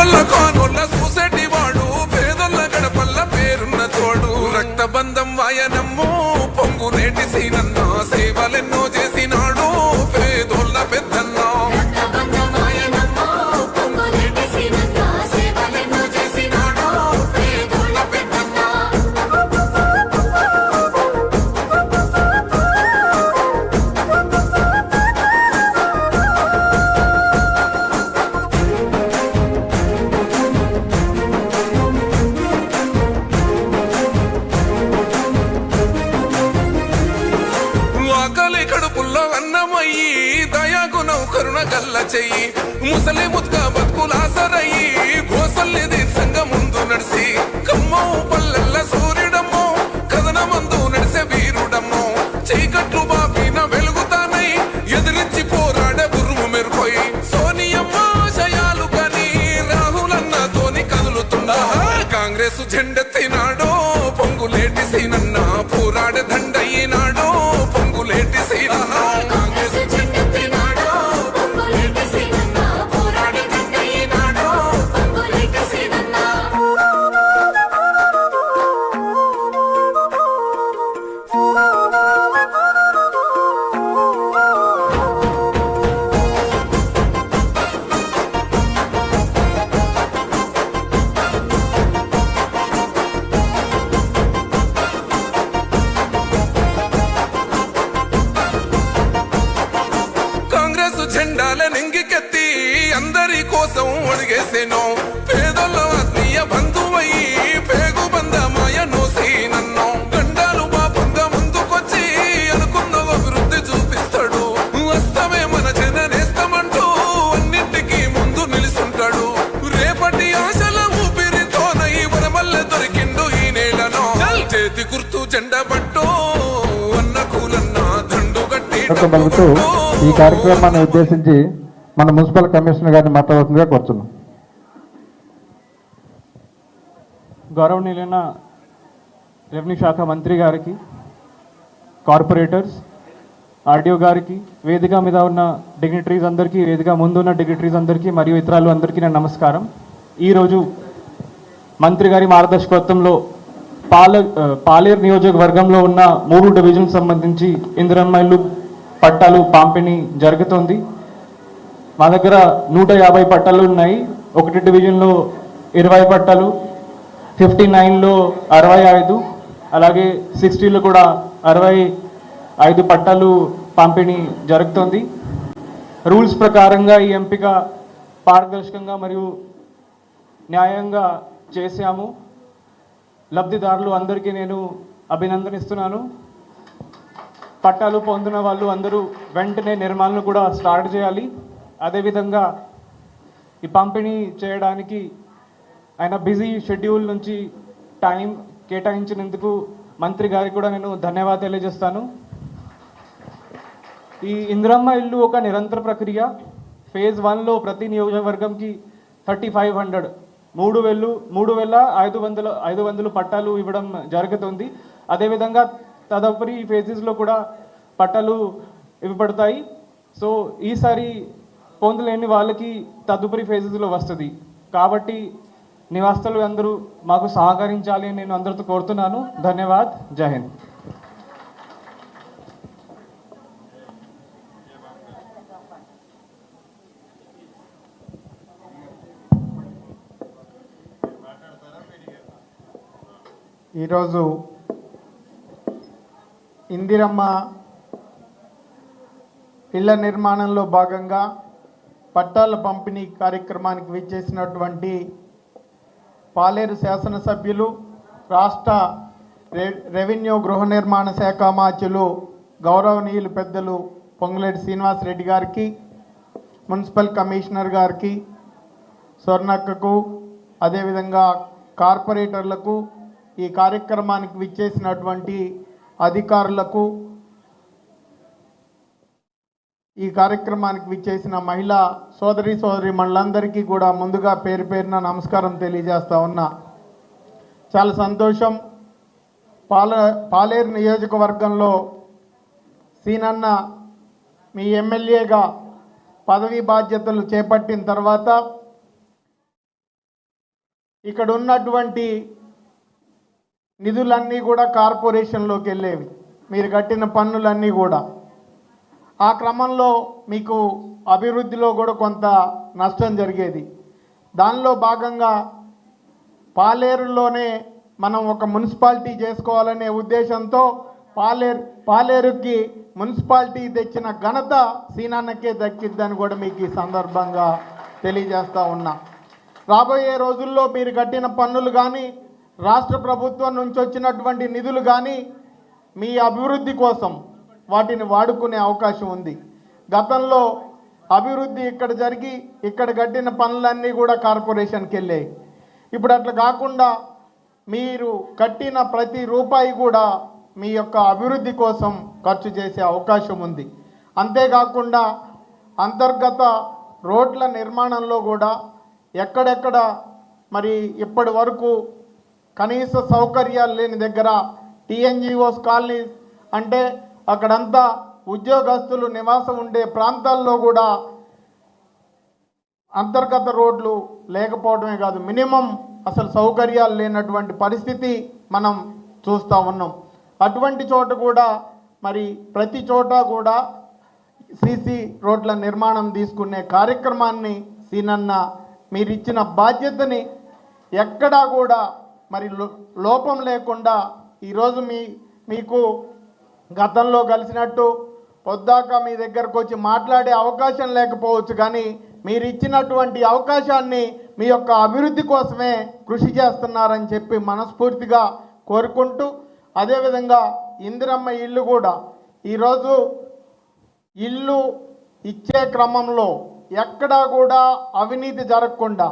లేనొల్ల కానొల్ల చూసేటి వాడు పేదోళ్ళ గడపల్ల పేరున్న తోడు రక్తబంధం వాయనమ్ము పొంగు నేటి సీనన్న సేవలెన్నో చేసి దండు గట్టి ఈ కార్యక్రమాన్ని ఉద్దేశించి మన మున్సిపల్ కమిషనర్ గారిని మాట్లాడుతుందిగా కోరుతున్నాం. గౌరవనీయులైన రెవెన్యూ శాఖ మంత్రి గారికి కార్పొరేటర్స్ ఆర్డీఓ గారికి వేదిక మీద ఉన్న డిగ్నిటరీస్ అందరికీ వేదిక ముందు ఉన్న డిగ్నిటరీస్ అందరికీ మరియు ఇతరాలు అందరికీ నా నమస్కారం. ఈరోజు మంత్రి గారి మార్గదర్శకత్వంలో పాల పాలేరు నియోజకవర్గంలో ఉన్న మూడు డివిజన్ సంబంధించి ఇందిరమ్మాయిలు పట్టాలు పంపిణీ జరుగుతోంది. మా దగ్గర నూట యాభై పట్టాలు ఉన్నాయి. ఒకటి డివిజన్లో ఇరవై పట్టాలు ఫిఫ్టీ నైన్లో అరవై ఐదు అలాగే సిక్స్టీలో కూడా అరవై ఐదు పట్టాలు పంపిణీ జరుగుతుంది. రూల్స్ ప్రకారంగా ఈ ఎంపిక పారదర్శకంగా మరియు న్యాయంగా చేశాము. లబ్ధిదారులు అందరికీ నేను అభినందనిస్తున్నాను. పట్టాలు పొందిన వాళ్ళు అందరూ వెంటనే నిర్మాణాలు కూడా స్టార్ట్ చేయాలి. అదేవిధంగా ఈ పంపిణీ చేయడానికి ఆయన బిజీ షెడ్యూల్ నుంచి టైం కేటాయించినందుకు మంత్రి గారికి కూడా నేను ధన్యవాదాలు తెలియజేస్తాను. ఈ ఇందిరమ్మ ఇల్లు ఒక నిరంతర ప్రక్రియ. ఫేజ్ వన్లో ప్రతి నియోజకవర్గంకి థర్టీ ఫైవ్ హండ్రెడ్. మూడు వేలు మూడు వేల ఐదు వందల ఐదు వందలు పట్టాలు ఇవ్వడం జరుగుతుంది. అదేవిధంగా తదుపరి ఫేజెస్లో కూడా పట్టాలు ఇవ్వబడతాయి. సో ఈసారి పొందలేని వాళ్ళకి తదుపరి ఫేజెస్లో వస్తుంది. కాబట్టి నివాస్తులు అందరూ మాకు సహకరించాలి అని నేను అందరితో కోరుతున్నాను. ధన్యవాద్. జై హింద్. ఈరోజు ఇందిరమ్మ ఇళ్ళ నిర్మాణంలో భాగంగా పట్టాల పంపిణీ కార్యక్రమానికి విచ్చేసినటువంటి పాలేరు శాసనసభ్యులు రాష్ట్ర రె రెవెన్యూ గృహ నిర్మాణ శాఖ మాచులు గౌరవనీయులు పెద్దలు పొంగులేటి శ్రీనివాసరెడ్డి గారికి మున్సిపల్ కమిషనర్ గారికి స్వర్ణక్కకు అదేవిధంగా కార్పొరేటర్లకు ఈ కార్యక్రమానికి విచ్చేసినటువంటి అధికారులకు ఈ కార్యక్రమానికి విచ్చేసిన మహిళా సోదరి సోదరి మనలందరికీ కూడా ముందుగా పేరు పేరున నమస్కారం తెలియజేస్తా ఉన్నా. చాలా సంతోషం. పాల పాలేరు నియోజకవర్గంలో సీనన్న మీ ఎమ్మెల్యేగా పదవి బాధ్యతలు చేపట్టిన తర్వాత ఇక్కడ ఉన్నటువంటి నిధులన్నీ కూడా కార్పొరేషన్లోకి వెళ్ళేవి. మీరు కట్టిన పన్నులన్నీ కూడా. ఆ క్రమంలో మీకు అభివృద్ధిలో కూడా కొంత నష్టం జరిగేది. దానిలో భాగంగా పాలేరులోనే మనం ఒక మున్సిపాలిటీ చేసుకోవాలనే ఉద్దేశంతో పాలేరు పాలేరుకి మున్సిపాలిటీ తెచ్చిన ఘనత సీనాన్నకే దక్కిద్దని కూడా మీకు ఈ సందర్భంగా తెలియజేస్తూ ఉన్నా. రాబోయే రోజుల్లో మీరు కట్టిన పన్నులు కానీ రాష్ట్ర ప్రభుత్వం నుంచి వచ్చినటువంటి నిధులు కానీ మీ అభివృద్ధి కోసం వాటిని వాడుకునే అవకాశం ఉంది. గతంలో అభివృద్ధి ఇక్కడ జరిగి ఇక్కడ కట్టిన పనులన్నీ కూడా కార్పొరేషన్కి వెళ్ళాయి. ఇప్పుడు అట్లా కాకుండా మీరు కట్టిన ప్రతి రూపాయి కూడా మీ యొక్క అభివృద్ధి కోసం ఖర్చు చేసే అవకాశం ఉంది. అంతేకాకుండా అంతర్గత రోడ్ల నిర్మాణంలో కూడా ఎక్కడెక్కడ మరి ఇప్పటి వరకు కనీస సౌకర్యాలు లేని దగ్గర టీఎన్జిఓస్ కాలనీ అంటే అక్కడంతా ఉద్యోగస్తులు నివాసం ఉండే ప్రాంతాల్లో కూడా అంతర్గత రోడ్లు లేకపోవడమే కాదు మినిమం అసలు సౌకర్యాలు లేనటువంటి పరిస్థితి మనం చూస్తూ ఉన్నాం. అటువంటి చోట కూడా మరి ప్రతి చోట కూడా సీసీ రోడ్ల నిర్మాణం తీసుకునే కార్యక్రమాన్ని సీనన్న మీరిచ్చిన బాధ్యతని ఎక్కడా కూడా మరి లో- లోపం లేకుండా ఈరోజు మీ మీకు గతంలో కలిసినట్టు పొద్దాక మీ దగ్గరకు వచ్చి మాట్లాడే అవకాశం లేకపోవచ్చు కానీ మీరు ఇచ్చినటువంటి అవకాశాన్ని మీ యొక్క అభివృద్ధి కోసమే కృషి చేస్తున్నారని చెప్పి మనస్ఫూర్తిగా కోరుకుంటూ అదేవిధంగా ఇందిరమ్మ ఇల్లు కూడా ఈరోజు ఇల్లు ఇచ్చే క్రమంలో ఎక్కడా కూడా అవినీతి జరగకుండా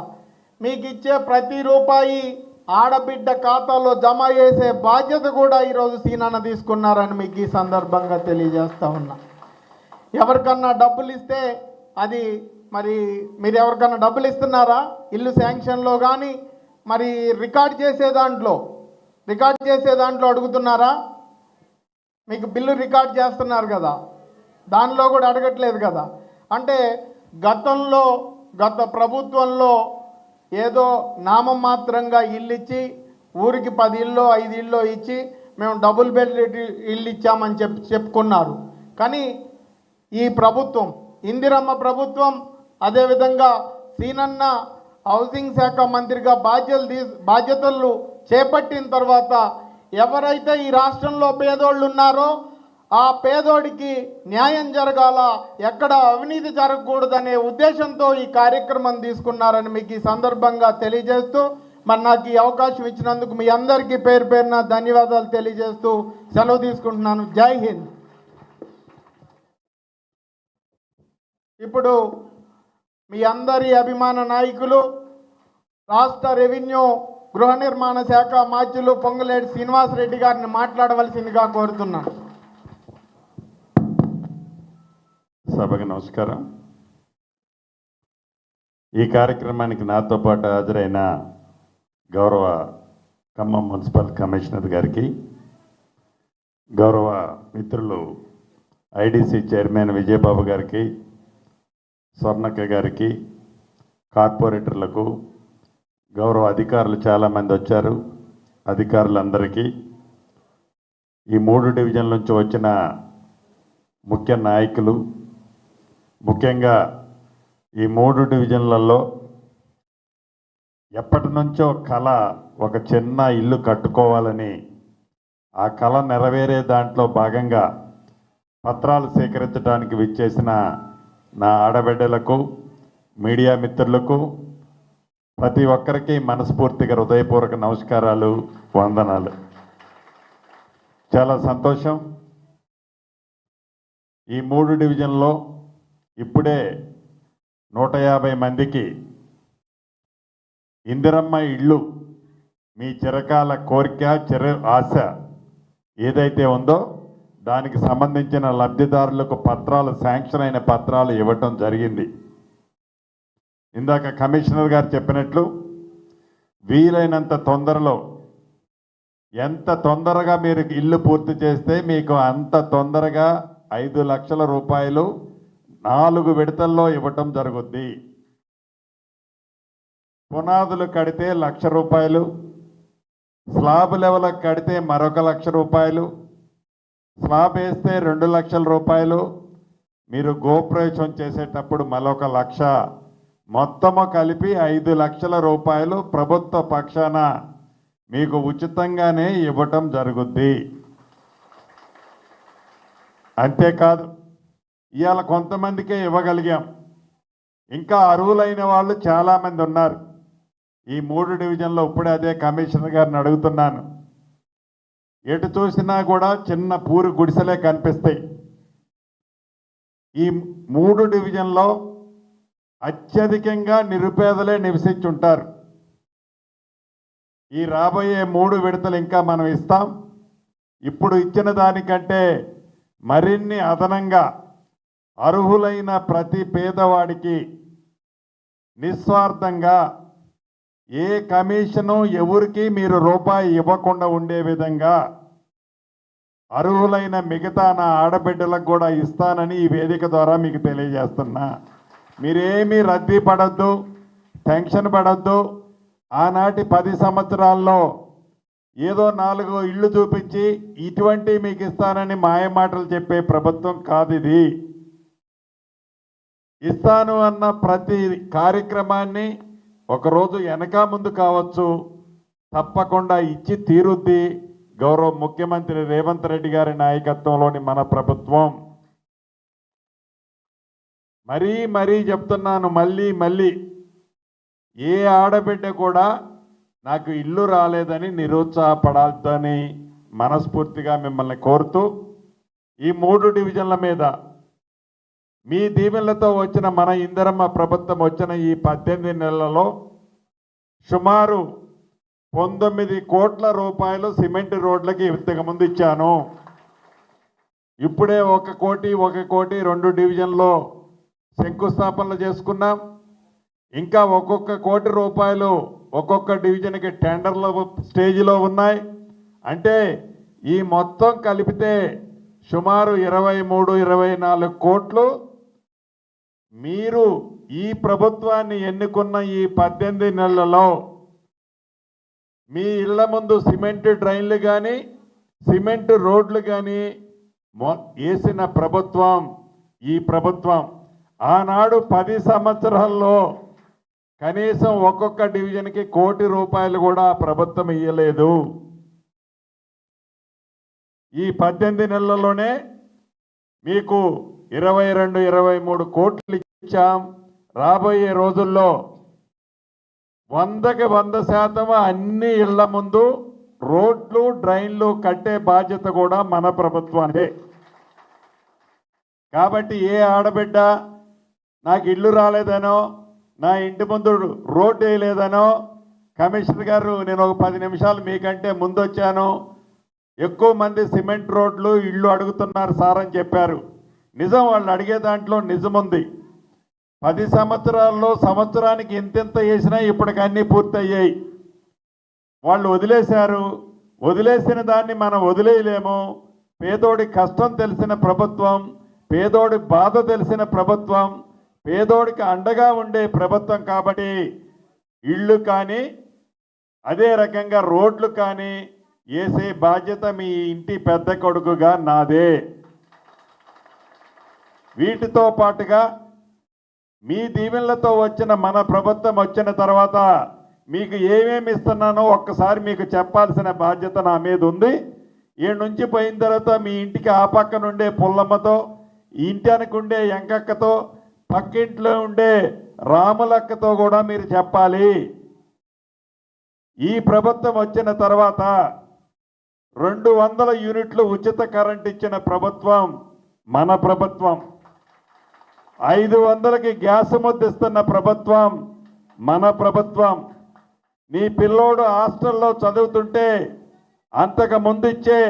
మీకు ఇచ్చే ప్రతి రూపాయి ఆడబిడ్డ ఖాతాలో జమ చేసే బాధ్యత కూడా ఈరోజు సీనాన్న తీసుకున్నారని మీకు ఈ సందర్భంగా తెలియజేస్తూ ఉన్నా. ఎవరికన్నా డబ్బులు ఇస్తే అది మరి మీరు ఎవరికన్నా డబ్బులు ఇస్తున్నారా? ఇల్లు శాంక్షన్లో కానీ మరి రికార్డ్ చేసే దాంట్లో రికార్డ్ చేసే దాంట్లో అడుగుతున్నారా? మీకు బిల్లు రికార్డ్ చేస్తున్నారు కదా దానిలో కూడా అడగట్లేదు కదా. అంటే గతంలో గత ప్రభుత్వంలో ఏదో నామం మాత్రంగా ఇల్లు ఇచ్చి ఊరికి పది ఇల్లు ఐదు ఇల్లు ఇచ్చి మేము డబుల్ బెడ్ ఇల్లు ఇచ్చామని చెప్పి చెప్పుకున్నారు. కానీ ఈ ప్రభుత్వం ఇందిరమ్మ ప్రభుత్వం అదేవిధంగా సీనన్న హౌసింగ్ శాఖ మంత్రిగా బాధ్యతలు తీ బాధ్యతలు చేపట్టిన తర్వాత ఎవరైతే ఈ రాష్ట్రంలో పేదోళ్ళు ఉన్నారో ఆ పేదోడికి న్యాయం జరగాల ఎక్కడ అవినీతి జరగకూడదనే ఉద్దేశంతో ఈ కార్యక్రమం తీసుకున్నారని మీకు ఈ సందర్భంగా తెలియజేస్తూ మరి నాకు ఈ అవకాశం ఇచ్చినందుకు మీ అందరికీ పేరు పేరున ధన్యవాదాలు తెలియజేస్తూ సెలవు తీసుకుంటున్నాను. జై హింద్. ఇప్పుడు మీ అందరి అభిమాన నాయకులు రాష్ట్ర రెవెన్యూ గృహ నిర్మాణ శాఖ మాధ్యులు పొంగులేటి శ్రీనివాసరెడ్డి గారిని మాట్లాడవలసిందిగా కోరుతున్నాను. సభకు నమస్కారం. ఈ కార్యక్రమానికి నాతో పాటు హాజరైన గౌరవ ఖమ్మం మున్సిపల్ కమిషనర్ గారికి గౌరవ మిత్రులు ఐడిసి చైర్మన్ విజయబాబు గారికి స్వర్ణక్క గారికి కార్పొరేటర్లకు గౌరవ అధికారులు చాలామంది వచ్చారు. అధికారులందరికీ ఈ మూడు డివిజన్ల నుంచి వచ్చిన ముఖ్య నాయకులు ముఖ్యంగా ఈ మూడు డివిజన్లలో ఎప్పటి నుంచో కళ ఒక చిన్న ఇల్లు కట్టుకోవాలని ఆ కళ నెరవేరే దాంట్లో భాగంగా పత్రాలు సేకరించడానికి విచ్చేసిన నా ఆడబిడ్డలకు మీడియా మిత్రులకు ప్రతి ఒక్కరికి మనస్ఫూర్తిగా హృదయపూర్వక నమస్కారాలు వందనాలు. చాలా సంతోషం. ఈ మూడు డివిజన్లో ఇప్పుడే నూట యాభై మందికి ఇందిరమ్మ ఇళ్ళు మీ చిరకాల కోరిక చిర ఆశ ఏదైతే ఉందో దానికి సంబంధించిన లబ్ధిదారులకు పత్రాలు శాంక్షన్ అయిన పత్రాలు ఇవ్వటం జరిగింది. ఇందాక కమిషనర్ గారు చెప్పినట్లు వీలైనంత తొందరలో ఎంత తొందరగా మీరు ఇల్లు పూర్తి చేస్తే మీకు అంత తొందరగా ఐదు లక్షల రూపాయలు నాలుగు విడతల్లో ఇవ్వటం జరుగుద్ది. పునాదులు కడితే లక్ష రూపాయలు స్లాబ్ లెవెల్కి కడితే మరొక లక్ష రూపాయలు స్లాబ్ వేస్తే రెండు లక్షల రూపాయలు మీరు గోప్రవేశం చేసేటప్పుడు మరొక లక్ష. మొత్తము కలిపి ఐదు లక్షల రూపాయలు ప్రభుత్వ పక్షాన మీకు ఉచితంగానే ఇవ్వటం జరుగుద్ది. అంతేకాదు ఇవాళ కొంతమందికే ఇవ్వగలిగాం. ఇంకా అర్హులైన వాళ్ళు చాలామంది ఉన్నారు. ఈ మూడు డివిజన్లో ఇప్పుడే అదే కమిషనర్ గారిని అడుగుతున్నాను. ఎటు చూసినా కూడా చిన్న పూరి గుడిసెలే కనిపిస్తాయి. ఈ మూడు డివిజన్లో అత్యధికంగా నిరుపేదలే నివసించుంటారు. ఈ రాబోయే మూడు విడతలు ఇంకా మనం ఇస్తాం. ఇప్పుడు ఇచ్చిన దానికంటే మరిన్ని అదనంగా అర్హులైన ప్రతి పేదవాడికి నిస్వార్థంగా ఏ కమిషను ఎవరికి మీరు రూపాయి ఇవ్వకుండా ఉండే విధంగా అర్హులైన మిగతా నా ఆడబిడ్డలకు కూడా ఇస్తానని ఈ వేదిక ద్వారా మీకు తెలియజేస్తున్నా. మీరేమీ రద్దీ పడద్దు టెన్షన్ పడద్దు. ఆనాటి పది సంవత్సరాల్లో ఏదో నాలుగు ఇళ్ళు చూపించి ఇటువంటి మీకు ఇస్తానని మాయ మాటలు చెప్పే ప్రభుత్వం కాదు ఇది. ఇస్తాను అన్న ప్రతి కార్యక్రమాన్ని ఒకరోజు వెనక ముందు కావచ్చు. తప్పకుండా ఇచ్చి తీరుద్ది. గౌరవ ముఖ్యమంత్రి రేవంత్ రెడ్డి గారి నాయకత్వంలోని మన ప్రభుత్వం. మరీ మరీ చెప్తున్నాను మళ్ళీ మళ్ళీ. ఏ ఆడబిడ్డ కూడా నాకు ఇల్లు రాలేదని నిరుత్సాహపడాలని మనస్ఫూర్తిగా మిమ్మల్ని కోరుతూ ఈ మూడు డివిజన్ల మీద మీ దీవెనలతో వచ్చిన మన ఇందరమ్మ ప్రభుత్వం వచ్చిన ఈ పద్దెనిమిది నెలలలో సుమారు పంతొమ్మిది కోట్ల రూపాయలు సిమెంట్ రోడ్లకి ఇంతకుముందు ఇచ్చాను. ఇప్పుడే ఒక కోటి ఒక కోటి రెండు డివిజన్లో శంకుస్థాపనలు చేసుకున్నాం. ఇంకా ఒక్కొక్క కోటి రూపాయలు ఒక్కొక్క డివిజన్కి టెండర్ల స్టేజ్లో ఉన్నాయి. అంటే ఈ మొత్తం కలిపితే సుమారు ఇరవై మూడు ఇరవై నాలుగు కోట్లు మీరు ఈ ప్రభుత్వాన్ని ఎన్నుకున్న ఈ పద్దెనిమిది నెలలలో మీ ఇళ్ళ ముందు సిమెంట్ డ్రైన్లు కానీ సిమెంట్ రోడ్లు కానీ వేసిన ప్రభుత్వం ఈ ప్రభుత్వం ఆనాడు పది సంవత్సరాల్లో కనీసం ఒక్కొక్క డివిజన్కి కోటి రూపాయలు కూడా ప్రభుత్వం ఇయ్యలేదు. ఈ పద్దెనిమిది నెలల్లోనే మీకు ఇరవై రెండు ఇరవై మూడు కోట్లు ఇచ్చాం. రాబోయే రోజుల్లో వందకి వంద శాతం అన్ని ఇళ్ళ ముందు రోడ్లు డ్రైన్లు కట్టే బాధ్యత కూడా మన ప్రభుత్వానిదే. కాబట్టి ఏ ఆడబిడ్డ నాకు ఇల్లు రాలేదనో నా ఇంటి ముందు రోడ్డు వేయలేదనో కమిషనర్ గారు నేను ఒక పది నిమిషాలు మీకంటే ముందు వచ్చాను ఎక్కువ మంది సిమెంట్ రోడ్లు ఇళ్ళు అడుగుతున్నారు సార్ అని చెప్పారు. నిజం వాళ్ళు అడిగే దాంట్లో నిజం ఉంది. పది సంవత్సరాల్లో సంవత్సరానికి ఎంతెంత వేసినా ఇప్పటికి అన్నీ పూర్తయ్యాయి. వాళ్ళు వదిలేశారు. వదిలేసిన దాన్ని మనం వదిలేయలేము. పేదోడి కష్టం తెలిసిన ప్రభుత్వం పేదోడి బాధ తెలిసిన ప్రభుత్వం పేదోడికి అండగా ఉండే ప్రభుత్వం కాబట్టి ఇళ్ళు కానీ అదే రకంగా రోడ్లు కానీ వేసే బాధ్యత మీ ఇంటి పెద్ద కొడుకుగా నాదే. వీటితో పాటుగా మీ దీవెనలతో వచ్చిన మన ప్రభుత్వం వచ్చిన తర్వాత మీకు ఏమేమి ఇస్తున్నానో ఒక్కసారి మీకు చెప్పాల్సిన బాధ్యత నా మీద ఉంది. ఈ నుంచి పోయిన తర్వాత మీ ఇంటికి ఆ పక్కన ఉండే పుల్లమ్మతో ఈ ఉండే ఎంకక్కతో పక్కింట్లో ఉండే రాములక్కతో కూడా మీరు చెప్పాలి. ఈ ప్రభుత్వం వచ్చిన తర్వాత రెండు వందల యూనిట్లు ఉచిత కరెంట్ ఇచ్చిన ప్రభుత్వం మన ప్రభుత్వం. ఐదు వందలకి గ్యాస్ ముద్దిస్తున్న ప్రభుత్వం మన ప్రభుత్వం. నీ పిల్లోడు హాస్టల్లో చదువుతుంటే అంతకు ముందిచ్చే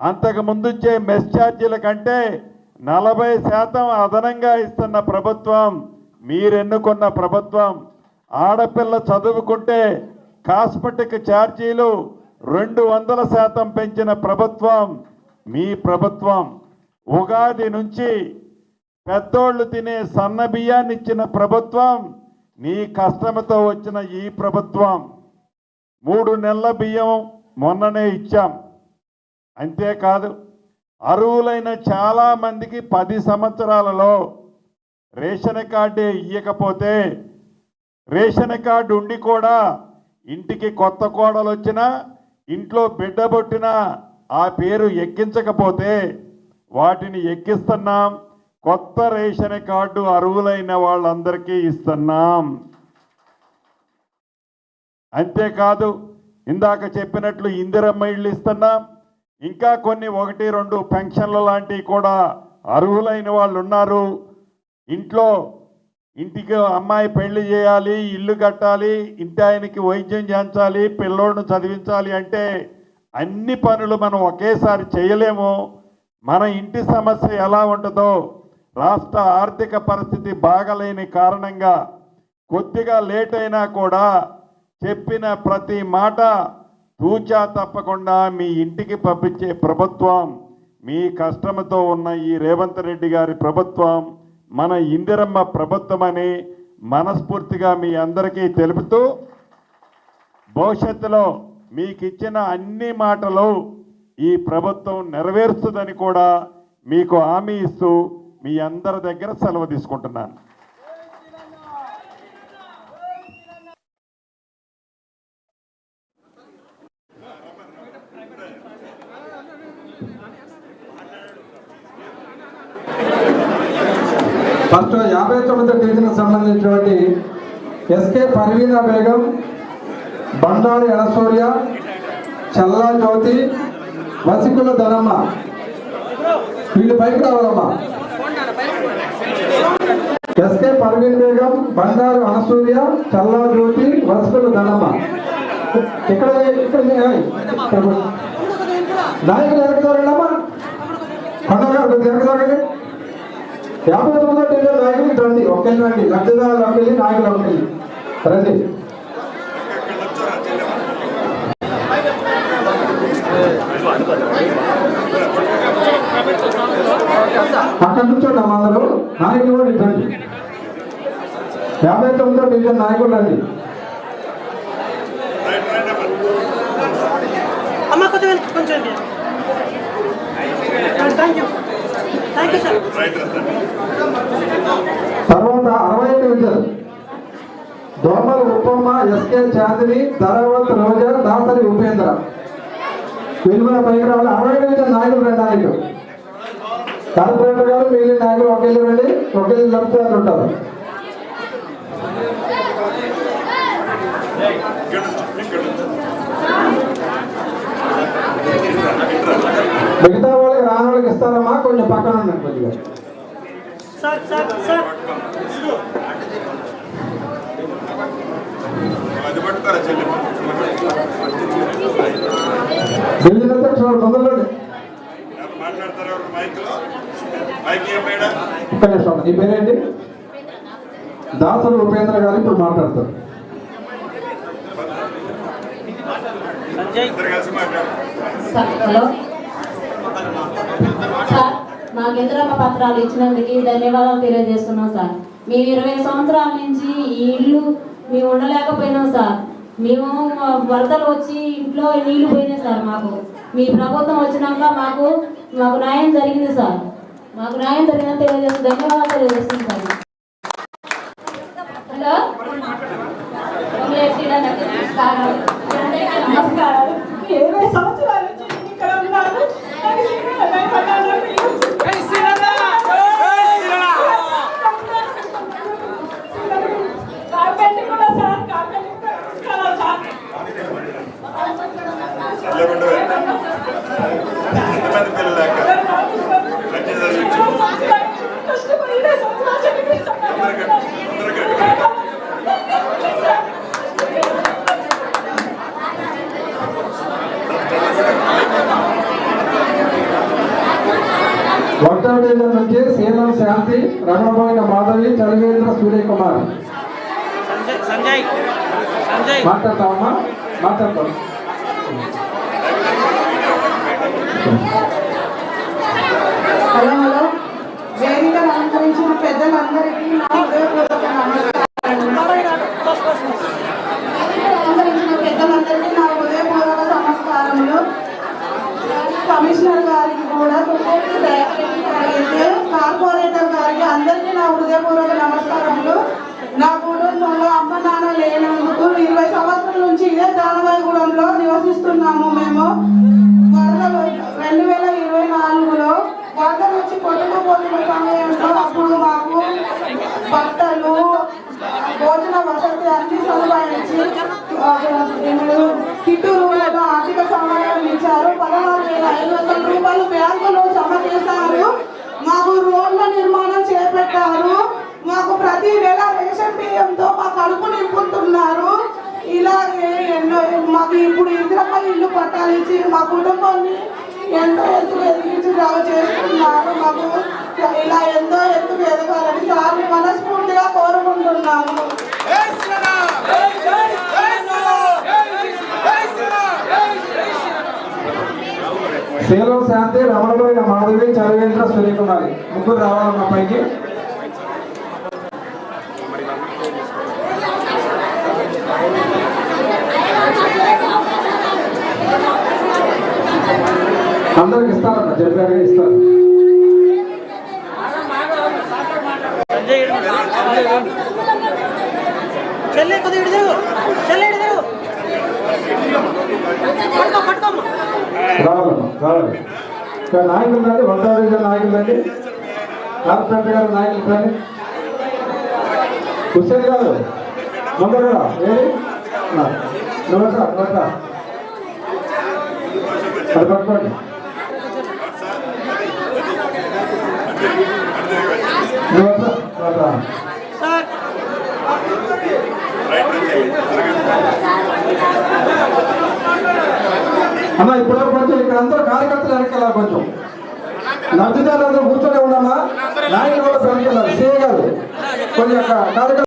అంతకు ముందిచ్చే మెస్ ఛార్జీల కంటే నలభై శాతం అదనంగా ఇస్తున్న ప్రభుత్వం మీరెన్నుకున్న ప్రభుత్వం. ఆడపిల్ల చదువుకుంటే కాస్మెటిక్ ఛార్జీలు రెండు వందల శాతం పెంచిన ప్రభుత్వం మీ ప్రభుత్వం ఉగాది నుంచి పెద్దోళ్ళు తినే సన్న బియ్యాన్ని ఇచ్చిన ప్రభుత్వం నీ కష్టంతో వచ్చిన ఈ ప్రభుత్వం. మూడు నెలల బియ్యం మొన్ననే ఇచ్చాం. అంతేకాదు అరువులైన చాలా మందికి పది సంవత్సరాలలో రేషన్ కార్డే ఇయ్యకపోతే రేషన్ కార్డు ఉండి కూడా ఇంటికి కొత్త కోడలు వచ్చినా ఇంట్లో బిడ్డ పుట్టినా ఆ పేరు ఎక్కించకపోతే వాటిని ఎక్కిస్తున్నాం. కొత్త రేషన్ కార్డు అర్హులైన వాళ్ళందరికీ ఇస్తున్నాం. అంతేకాదు ఇందాక చెప్పినట్లు ఇందిరమ్మ ఇళ్ళు ఇస్తున్నాం. ఇంకా కొన్ని ఒకటి రెండు పెన్షన్లు లాంటివి కూడా అర్హులైన వాళ్ళు ఉన్నారు ఇంట్లో ఇంటికి అమ్మాయి పెళ్ళి చేయాలి ఇల్లు కట్టాలి ఇంటి ఆయనకి వైద్యం చేయించాలి పిల్లోడిని చదివించాలి అంటే అన్ని పనులు మనం ఒకేసారి చేయలేము. మన ఇంటి సమస్య ఎలా ఉంటుందో రాష్ట్ర ఆర్థిక పరిస్థితి బాగలేని కారణంగా కొద్దిగా లేట్ అయినా కూడా చెప్పిన ప్రతి మాట తూచా తప్పకుండా మీ ఇంటికి పంపించే ప్రభుత్వం మీ కష్టంతో ఉన్న ఈ రేవంత్ రెడ్డి గారి ప్రభుత్వం మన ఇందిరమ్మ ప్రభుత్వం అని మనస్ఫూర్తిగా మీ అందరికీ తెలుపుతూ భవిష్యత్తులో మీకు ఇచ్చిన అన్ని మాటలు ఈ ప్రభుత్వం నెరవేరుస్తుందని కూడా మీకు హామీ ఇస్తూ మీ అందరి దగ్గర సెలవు తీసుకుంటున్నాను. యాభై తొమ్మిది తేదీన సంబంధించినటువంటి ఎస్కే పర్వీనా బేగం బండారు ఎనసూర్య చల్లా జ్యోతి వసికుల ధనమ్మ. వీళ్ళు పైకి రావాలమ్మా. ఎస్కే పర్వీన్ బేగం బండారు అనసూర్య చల్లా జ్యోతి వసుకుల ధనమ్మ. ఇక్కడ ఇక్కడ ఏయ్, ఇక్కడ. కూర్చో. నాయకులు ఎరగదారండమ్మా పండుగ ఎరగదారండి యాభై తొమ్మిదో డివిజన్ నాయకులు రండి. ఒక్కరి రండి. లబ్ధిదారులు ఒక్కరి నాయకులు ఒక్కరి రండి. అక్కడ నుంచోండి అమ్మ అందరూ. నాయకులు కూడా ఇటు రండి. యాభై తొమ్మిదో డివిజన్ నాయకులు రండి. అమ్మ కొంచెం కొంచెం థ్యాంక్ యూ తర్వాత అరవై డివిజన్ దోమల ఉప్పమ్మ ఎస్కే చాందిని తర్వాత రోజా దాసరి ఉపేంద్ర. వీళ్ళు కూడా పైకి రావాలి అరవై డివిజన్ నాయకులు రెండు కార్పొరేటర్ గారు మిగిలిన నాయకులు ఒకేళ్ళు రండి ఒకేళ్ళు నడుపుతారు ఉంటారు. మిగతా ఇస్తారమ్మా కొంచెం పక్కన ఉండండి కొద్దిగా. చూడండి మొదలండి ఒక్క నిమిషం నీ పేరేంటి? దాసరి ఉపేంద్ర గారు ఇప్పుడు మాట్లాడతారు. సంజయ్. Sir hello. సార్ మాకు ఎదురమ్మ పత్రాలు ఇచ్చినందుకు ధన్యవాదాలు తెలియజేస్తున్నాం సార్. మేము ఇరవై సంవత్సరాల నుంచి ఈ ఇల్లు మేము ఉండలేకపోయినాం సార్. మేము వరదలు వచ్చి ఇంట్లో నీళ్ళు పోయినాయి సార్ మాకు. మీ ప్రభుత్వం వచ్చినాక మాకు మాకు న్యాయం జరిగింది సార్. మాకు న్యాయం జరిగిన తెలియజేస్తుంది ధన్యవాదాలు తెలియజేస్తుంది సార్. హలో? నమస్కారాలు ఇరవై సంవత్సరాలు నుంచి నేను ఇక్కడ ఉన్నాను నాకు ఇక్కడ భయపడ్డాను. కార్పెంట్ కూడా సార్ కార్పెంట్ కూడా నమస్కారాలు సార్ కష్టపడి ఇరవై సంవత్సరాలు చదివిస్తాను. డివిజన్ నుంచి సీలం శాంతి రమణబోయిన మాధవి చలివేంద్ర సూర్యకుమార్. సంజయ్ సంజయ్ సంజయ్. మాట్లాడతామమ్మా మాట్లాడతాం హలో హలో. అలంకరించిన పెద్దలందరికీ నా హృదయపూర్వక కమిషనర్ గారికి కూడా కార్పొరేటర్ గారికి అందరికీ నా హృదయపూర్వక నమస్కారములు. నా కుటుంబంలో అమ్మ నాన్న లేనందుకు ఇరవై సంవత్సరాల నుంచి ఇదే దానవాయిగూడెంలో నివసిస్తున్నాము మేము. వరదలు రెండు వేల ఇరవై నాలుగులో వరద నుంచి కొట్టుకుపోతున్న సమయంలో అప్పుడు మాకు బట్టలు భోజన వసతి అన్ని సదుపాయించి కిట్టూరు రూపాయలు బ్యాంకులో జమ చేశారు. మాకు రోడ్ల నిర్మాణం చేపట్టారు. మాకు ప్రతి నెల రేషన్ బియ్యంతో మా కడుపు నింపుతున్నారు. ఇలాగే ఎన్నో మాకు ఇప్పుడు ఇంద్రమ్మ ఇల్లు పట్టాలిచ్చి మా కుటుంబాన్ని ఎంతో ఎత్తుకు ఎదిగించి చేస్తున్నారు. మాకు ఇలా ఎంతో ఎత్తుకు ఎదగాలని సార్ని మనస్ఫూర్తిగా కోరుకుంటున్నాము శీలం శాంతి రమణమైన మాధవి చరవేంద్ర సూర్యకుమారి ముగ్గురు రావాలన్న పైకి. అందరికి ఇస్తారన్న చెప్పారు ఇస్తారు. సంజయ్ చెల్లె కొద్దిగా ఇటు చెల్లె ఇటు తిరుగు పట్టుకో పట్టుకోమ్మా రావాలమ్మా రావాలి ఇక్కడ నాయకులు రండి వంద నాయకులు రండి కార్పొరేటర్ గారు నాయకులు రండి హుస్సేన్ గారు ముందర ఏది? నమస్కారం నోట అది పట్టుకోండి. నోట నోట సార్ అన్న ఇప్పుడు కొంచెం ఇక్కడ అందరూ కార్యకర్తలు వెనకాల కొంచెం. లబ్ధిదారులందరూ కూర్చొని ఉండమ్మా నాయకులు కూడా వెనకాల సే గారు కొంచెం కార్యకర్త